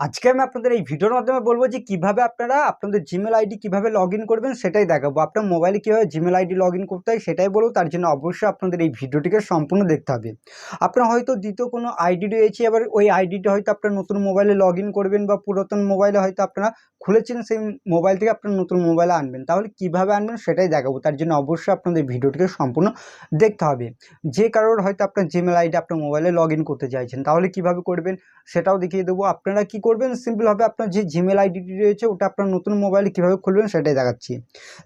আজকে আমি আপনাদের এই ভিডিওর মাধ্যমে বলব যে কীভাবে আপনারা আপনাদের জিমেল আইডি কীভাবে লগ করবেন সেটাই দেখাবো। আপনার মোবাইলে কীভাবে জিমেল আইডি লগ করতে হয় সেটাই বলব, তার জন্য অবশ্যই আপনাদের এই ভিডিওটিকে সম্পূর্ণ দেখতে হবে। আপনার হয়তো দ্বিতীয় কোনো আইডি রয়েছে, এবার ওই আইডিটা হয়তো আপনার নতুন মোবাইলে লগ করবেন বা পুরাতন মোবাইলে হয়তো আপনারা খুলেছেন, সেই মোবাইল থেকে আপনার নতুন মোবাইলে আনবেন। তাহলে কীভাবে আনবেন সেটাই দেখাবো, তার জন্য অবশ্যই আপনাদের ভিডিওটিকে সম্পূর্ণ দেখতে হবে। যে কারোর হয়তো আপনার জিমেল আইডি আপনার মোবাইলে লগ করতে চাইছেন, তাহলে কীভাবে করবেন সেটাও দেখিয়ে দেবো। আপনারা কি করবেন সিম্পল হবে আপনার যে জিমেল আইডিটি রয়েছে, ওটা আপনার নতুন মোবাইলে কীভাবে খুলবেন সেটাই দেখাচ্ছি।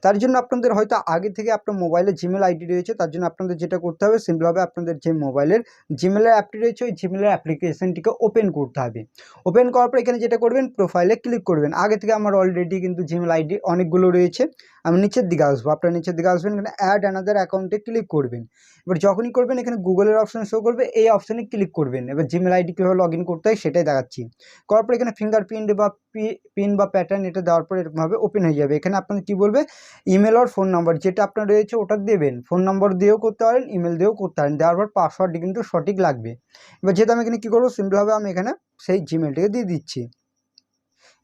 তার জন্য আপনাদের হয়তো আগে থেকে আপনার মোবাইলে জিমেল আইডি রয়েছে, তার জন্য আপনাদের যেটা করতে হবে সিম্পল হবে আপনাদের যে মোবাইলের জিমেলের অ্যাপটি রয়েছে, ওই জিমেলের অ্যাপ্লিকেশনটিকে ওপেন করতে হবে। ওপেন করার পর এখানে যেটা করবেন প্রোফাইলে ক্লিক করবেন। আগে থেকে আমার অলরেডি কিন্তু জিমেল আইডি অনেকগুলো রয়েছে। আমি নিচের দিকে আসব, আপনার নিচের দিকে আসবেন, এখানে অ্যাড অ্যানাদার অ্যাকাউন্টে ক্লিক করবেন। এবার যখনই করবেন, এখানে গুগলের অপশন শো করবে, এই অপশানে ক্লিক করবেন। এবার জিমেল আইডি কীভাবে লগ ইন করতে হয় সেটাই দেখাচ্ছি। করার পর এখানে ফিঙ্গারপ্রিন্ট বা পিন বা প্যাটার্ন এটা দেওয়ার পর এরকমভাবে ওপেন হয়ে যাবে। এখানে আপনাদের কী বলবে? ইমেল আর ফোন নাম্বার যেটা আপনার রয়েছে ওটা দেবেন। ফোন নম্বর দিয়েও করতে পারেন ইমেল দিয়েও করতে পারেন। দেওয়ার পর পাসওয়ার্ডটি কিন্তু সঠিক লাগবে। এবার যেহেতু আমি এখানে কী করব সিম্পলভাবে আমি এখানে সেই জিমেলটিকে দিয়ে দিচ্ছি।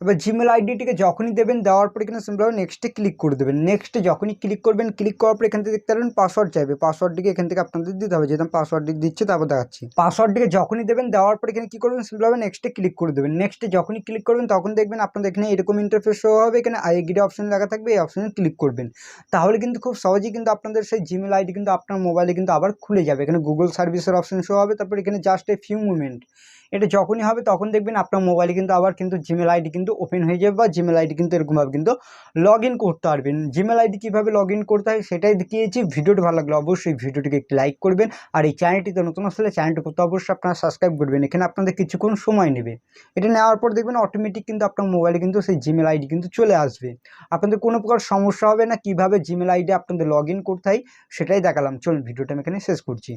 এবার জিমেল আইডিটিকে যখনই দেবেন, দেওয়ার পর এখানে সিম্পলভাবে নেক্সটে ক্লিক করে দেবেন। নেক্সটে যখনই ক্লিক করবেন ক্লিক করার পর এখান থেকে দেখতে পারবেন পাসওয়ার্ড চাইবে। পাসওয়ার্ডটিকে এখান থেকে আপনাদের দিতে হবে। যেহেতু পাসওয়ার্ডটি দিচ্ছে, তারপর দেখাচ্ছি। পাসওয়ার্ডটিকে যখনই দেবেন, দেওয়ার পরে এখানে কী করবেন? সিম্পলভাবে নেক্সটে ক্লিক করে দেবেন। নেক্সটে যখনই ক্লিক করবেন, তখন দেখবেন আপনাদের এখানে এরকম ইন্টারফেস শো হবে। এখানে আই এগ্রি অপশন লেখা থাকবে, এই অপশনে ক্লিক করবেন। তাহলে কিন্তু খুব সহজেই কিন্তু আপনাদের সেই জিমেল আইডি কিন্তু আপনার মোবাইলে কিন্তু আবার খুলে যাবে। এখানে গুগল সার্ভিসের অপশন শো হবে। তারপর এখানে জাস্ট এ ফিউ মুমেন্ট এটা যখনই হবে তখন দেখবেন আপনার মোবাইলে কিন্তু আবার কিন্তু জিমেল আইডি কিন্তু ওপেন হয়ে যাবে বা জিমেল আইডি কিন্তু এরকমভাবে কিন্তু লগ ইন করতে পারবেন। জিমেল আইডি কীভাবে লগ ইন করতে হয় সেটাই দেখিয়েছি। ভিডিওটি ভালো লাগলে অবশ্যই ভিডিওটিকে একটি লাইক করবেন আর এই চ্যানেলটিতে নতুন আসলে চ্যানেলটি করতে অবশ্যই আপনারা সাবস্ক্রাইব করবেন। এখানে আপনাদের কিছুক্ষণ সময় নেবে। এটা নেওয়ার পর দেখবেন অটোমেটিক কিন্তু আপনার মোবাইলে কিন্তু সেই জিমেল আইডি কিন্তু চলে আসবে। আপনাদের কোনো প্রকার সমস্যা হবে না কীভাবে জিমেল আইডি আপনাদের লগ ইন করতে হয় সেটাই দেখালাম। চলুন ভিডিওটা আমি এখানে শেষ করছি।